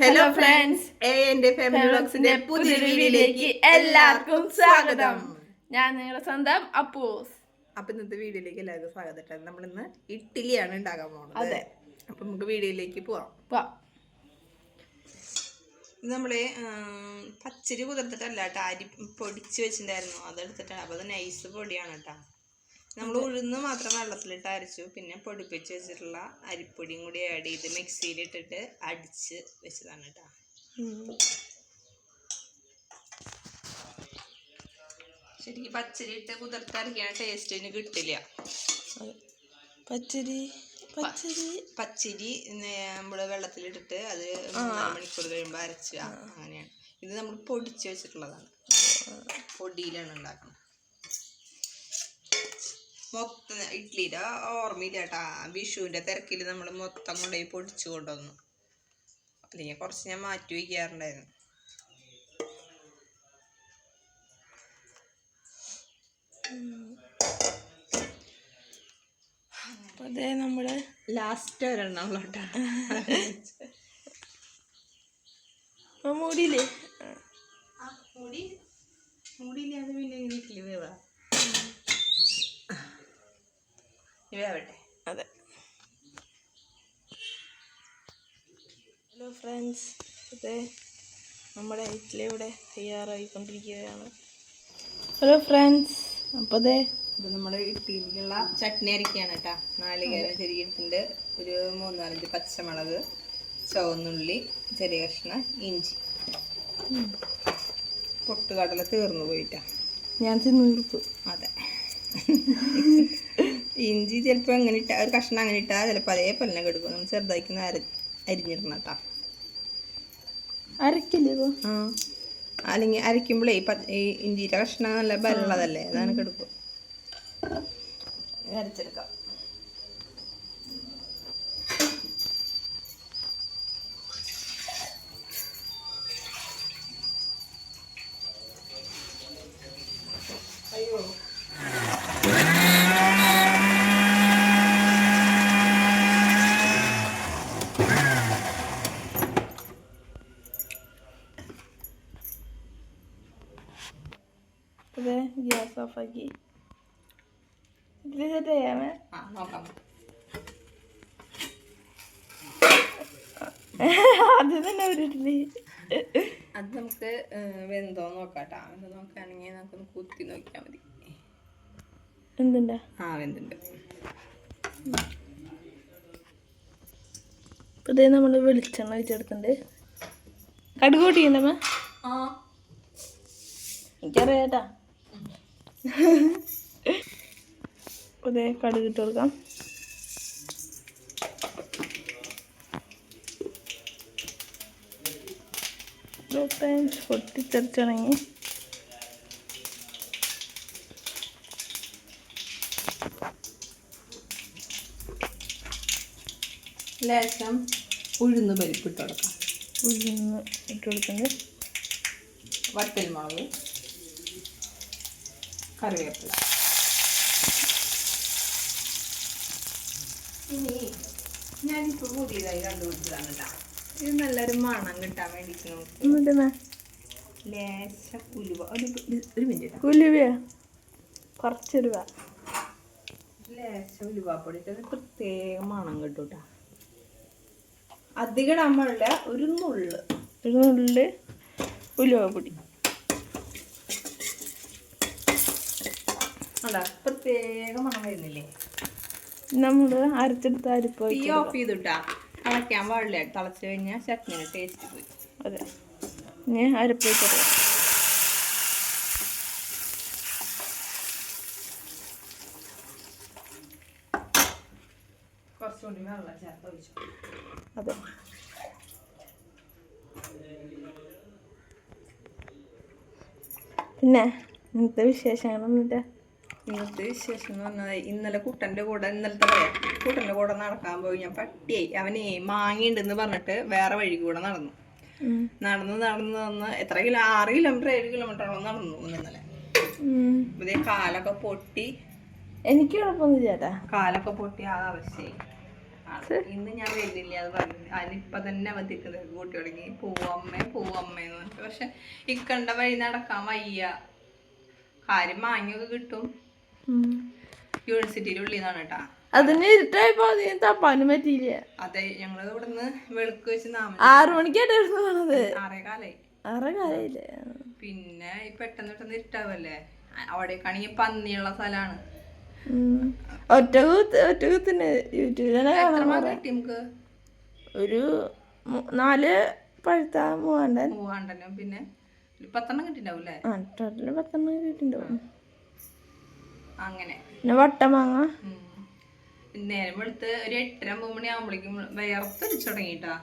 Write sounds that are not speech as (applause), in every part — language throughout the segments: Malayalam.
ഹലോ ഫ്രണ്ട്സ് എന്റെ ഫാമിലി ബ്ലോഗ്സിന്റെ പുതിയ വീഡിയോയിലേക്ക് എല്ലാവർക്കും സ്വാഗതം. ഞാൻ നിങ്ങളുടെ സ്വന്തം അപ്പൂസ്. അപ്പൊ ഇന്നത്തെ വീഡിയോയിലേക്ക് എല്ലാവർക്കും സ്വാഗതം. നമ്മൾ ഇന്ന് ഇഡ്ഡലിയാണ് ഉണ്ടാക്കാൻ പോകുന്നത് അതെ. അപ്പൊ നമുക്ക് വീഡിയോയിലേക്ക് പോവാം. ഇത് നമ്മൾ പച്ചരി കുതിർത്തിട്ടല്ല കേട്ടോ. അരി പൊടിച്ച് വെച്ചിട്ടുണ്ടായിരുന്നു. അതെടുത്തിട്ടാണ്. അപ്പൊ അത് നൈസ് പൊടിയാണ് കേട്ടോ. നമ്മൾ ഉഴുന്ന് മാത്രം വെള്ളത്തിലിട്ട് അരച്ചു. പിന്നെ പൊടിപ്പിച്ച് വെച്ചിട്ടുള്ള അരിപ്പൊടിയും കൂടി ആഡ് ചെയ്ത് മിക്സിയിൽ ഇട്ടിട്ട് അടിച്ച് വെച്ചതാണ് കേട്ടോ ശരിക്കും പച്ചരി ഇട്ട് കുതിർത്തരയ്ക്കാണ് ടേസ്റ്റിന് കിട്ടില്ല. പച്ചരി പച്ചരി. പച്ചരി നമ്മൾ വെള്ളത്തിലിട്ടിട്ട് അത് മണിക്കൂർ കഴിയുമ്പോൾ അരച്ച് അങ്ങനെയാണ്. ഇത് നമ്മൾ പൊടിച്ച് വെച്ചിട്ടുള്ളതാണ്. പൊടിയിലാണ് ഉണ്ടാക്കുന്നത് മൊത്തം ഇഡ്ഡലിയുടെ ഓർമ്മയില്ല കേട്ടാ. വിഷുവിന്റെ തിരക്കിൽ നമ്മൾ മൊത്തം കൊണ്ടുപോയി പൊടിച്ചു കൊണ്ടുവന്നു. അല്ലെങ്കിൽ കുറച്ച് ഞാൻ മാറ്റി വയ്ക്കാറുണ്ടായിരുന്നു അതേ നമ്മൾ ലാസ്റ്റ് ഒരെണ്ണം ഉള്ളോട്ടാ. ആ മൂടിയില്ലേ? മുടി മുടിയില്ലാതെ പിന്നെ എങ്ങനെ ഇഡ്ഡലി വേവാ ഇനി വേവട്ടെ. അതെ. ഹലോ ഫ്രണ്ട്സ് അതെ നമ്മുടെ ഇഡ്ഡലി ഇവിടെ തയ്യാറായിക്കൊണ്ടിരിക്കുകയാണ്. ഹലോ ഫ്രണ്ട്സ് അപ്പോൾ അതെ ഇത് നമ്മുടെ ഇഡ്ഡലിക്കുള്ള ചട്നി അരക്കുകയാണ് കേട്ടോ. നാളികേരം ചെരിയിട്ടുണ്ട് ഒരു മൂന്നാലഞ്ച് പച്ചമുളക് ചുവന്നുള്ളി ചെറിയ കഷ്ണം ഇഞ്ചി. പൊട്ടുകടല തീർന്നു പോയിട്ടാ. ഞാൻ തിന്നു അതെ. (laughs) ഇഞ്ചി ചിലപ്പോൾ അങ്ങനെ ഇട്ടാ ഒരു കഷ്ണം അങ്ങനെ ഇട്ടാൽ ചിലപ്പോൾ അതേപോലെ തന്നെ കെടുക്കും. നമ്മൾ ചെറുതായിക്കുന്ന അര അരിഞ്ഞിടണം കേട്ടോ. അരക്കില്ലേ ആ. അല്ലെങ്കിൽ അരയ്ക്കുമ്പോഴേ ഈ ഇഞ്ചിയുടെ കഷ്ണം നല്ല ബലമുള്ളതല്ലേ? അതാണ് കെടുക്കും അരച്ചെടുക്കാം. ഓഫാക്കി സെറ്റ് ചെയ്യാമേ ആദ്യം തന്നെ ഒരു ഇഡ്ഡലി അത് നമുക്ക് വെന്തോ നോക്കാട്ടാ. വെന്തോ നോക്കുകയാണെങ്കിൽ നമുക്കൊന്ന് കുത്തി നോക്കിയാൽ മതി. എന്തുണ്ടാ? ആ വെന്തുണ്ട്. ഇപ്പൊ ഇതേ നമ്മൾ വെളിച്ചെണ്ണ ഒഴിച്ചെടുത്തിട്ടുണ്ട്. കടുകൂട്ടിയുണ്ടമ്മ ആ. എനിക്കറിയാട്ടാ. അതെ കടുക് ഇട്ട് കൊടുക്കാം പൊട്ടിത്തെറിച്ചിണങ്ങി ലേശം ഉഴുന്ന് പരിപ്പ് ഇട്ട് കൊടുക്കാം. ഉഴുന്ന് ഇട്ട് കൊടുക്കുന്നത്. വറ്റൽ മുളക് കറിവേപ്പില. ഇനി ഞാനിപ്പോൾ പുതിയതായി കണ്ടുപിടിച്ചതാണ് കേട്ടോ ഇത് നല്ലൊരു മണം കിട്ടാൻ വേണ്ടിയിട്ട് നമുക്ക് ലേശ ഉലുവ. ഒരു ഒരു മിനിറ്റ് ഉലുവയാ? കുറച്ചൊരു വാ ലേശം ഉലുവാപ്പൊടി ഇട്ടത് പ്രത്യേക മണം കിട്ടും കേട്ടോ അധികം നമ്മളുടെ ഒരു നുള്ള്. ഒരു നുള്ളിൽ ഉലുവ പൊടി. അതാ പ്രത്യേക മണം വരുന്നില്ലേ? നമ്മൾ അരച്ചെടുത്ത അരിപ്പ് തീ ഓഫ് ചെയ്തിട്ടാ. തിളയ്ക്കാൻ പാടില്ല. തിളച്ച് കഴിഞ്ഞാൽ ചട്നിയുടെ ടേസ്റ്റ് പോയി. അതെ. ഇനി അരപ്പ് വെച്ചറിയാം കുറച്ചുകൂടി വെള്ളം ചേർത്ത് ഒഴിച്ചു. അതെ. പിന്നെ ഇന്നത്തെ വിശേഷങ്ങൾ എന്നിട്ട് ഇന്നത്തെ വിശേഷം എന്ന് പറഞ്ഞാൽ ഇന്നലെ കുട്ടന്റെ കൂടെ ഇന്നലത്തെ പറയാം കുട്ടന്റെ കൂടെ നടക്കാൻ പോയി. ഞാൻ പട്ടിയായി. അവനെ മാങ്ങിണ്ടെന്ന് പറഞ്ഞിട്ട് വേറെ വഴി കൂടെ നടന്നു. നടന്ന് നടന്ന് നടന്ന് എത്ര കിലോ ആറ് കിലോമീറ്റർ ഏഴ് കിലോമീറ്ററോളം നടന്നു ഇന്നലെ. ഇതേ കാലൊക്കെ പൊട്ടി. എനിക്ക് കുഴപ്പമൊന്നും ചേട്ടാ കാലൊക്കെ പൊട്ടി ആ അവസ്ഥയായി. ഇന്ന് ഞാൻ വരുന്നില്ല അത് പറഞ്ഞു. അതിനിപ്പൊ തന്നെ അവധിക്കുന്നത് കൂട്ടി തുടങ്ങി. പൂവമ്മ പോവമ്മേന്ന് പറഞ്ഞിട്ട്. പക്ഷെ ഇക്കണ്ട വഴി നടക്കാൻ വയ്യ. കാര്യം മാങ്ങിയൊക്കെ കിട്ടും. യൂണിവേഴ്സിറ്റിയുടെ ഉള്ളിൽ നിന്നാണ് കേട്ടാ അതിന് ഇരുട്ടായപ്പോ അധികം തപ്പാനും പറ്റിയില്ല? അതെ ഞങ്ങൾ ഇവിടുന്ന് വെളുക്ക് വെച്ച് നാമ ആറു മണിക്കായിട്ടായിരുന്നു പോണത്. ആറേ കാലായി ആറ് കാലയില്ലേ പിന്നെ പെട്ടെന്ന് പെട്ടെന്ന് ഇരുട്ടാവല്ലേ? അവിടേക്കാണെങ്കിൽ പന്നിയുള്ള സ്ഥലമാണ് ഒറ്റ ഒറ്റ കുത്തിന് ഒരു നാല് പഴുത്ത മൂവാണ്ടൻ. മൂവാണ്ടനും പിന്നെ പത്തെണ്ണം കിട്ടിണ്ടാവും അല്ലേ പത്തെണ്ണം കിട്ടിണ്ടാവും. അങ്ങനെ. പിന്നെ വട്ടമാങ്ങ. നേരം വെളുത്ത് ഒരു എട്ടര ഒമ്പത് മണി ആകുമ്പോഴേക്കും വിയർത്തൊലിച്ചു തുടങ്ങിട്ടാ.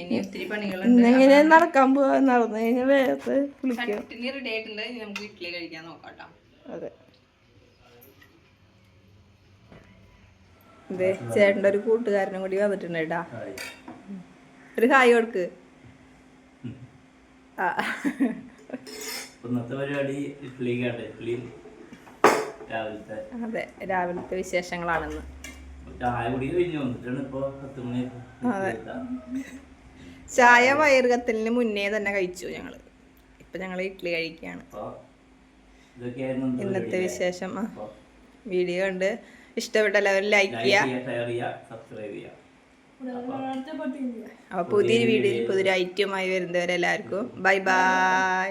ഇനി ഒത്തിരി പണികളുണ്ട്. നടക്കാൻ പോവാ? നടന്നു കഴിഞ്ഞാൽ വേർത്ത് കുളിക്കാം. റെഡി ആയിട്ടുണ്ട്. ഇനി നമുക്ക് ഇഡ്ഡലി കഴിക്കാൻ നോക്കാം ട്ടോ. അതെ. ഇതേ ചേട്ടന്റെ ഒരു കൂട്ടുകാരനും കൂടി വന്നിട്ടുണ്ട് കേട്ടാ. ഒരു ഹായ് കൊടുക്ക്. ആ. ഇന്നത്തെ പരിപാടി ഇഡ്ഡലി കേട്ടോ ഇഡ്ഡലി രാവിലത്തെ. അതെ രാവിലത്തെ വിശേഷങ്ങളാണെന്ന്. ചായ കുടി കഴിഞ്ഞു. വന്നിട്ടാണ് ഇപ്പൊ പത്ത് മണി ചായ വയറുകത്തലിന് മുന്നേ തന്നെ കഴിച്ചു ഞങ്ങൾ. ഇപ്പൊ ഞങ്ങൾ ഇഡ്ഡലി കഴിക്കുകയാണ്. ഇന്നത്തെ വിശേഷം. വീഡിയോ കണ്ട് ഇഷ്ടപ്പെട്ട എല്ലാവരും ലൈക്ക് ചെയ്യുക അപ്പൊ ഷെയർ ചെയ്യുക സബ്സ്ക്രൈബ് ചെയ്യുക അപ്പോൾ പുതിയൊരു വീഡിയോ പുതിയൊരു ഐറ്റമായി വരുന്നവരെല്ലാവർക്കും. Bye bye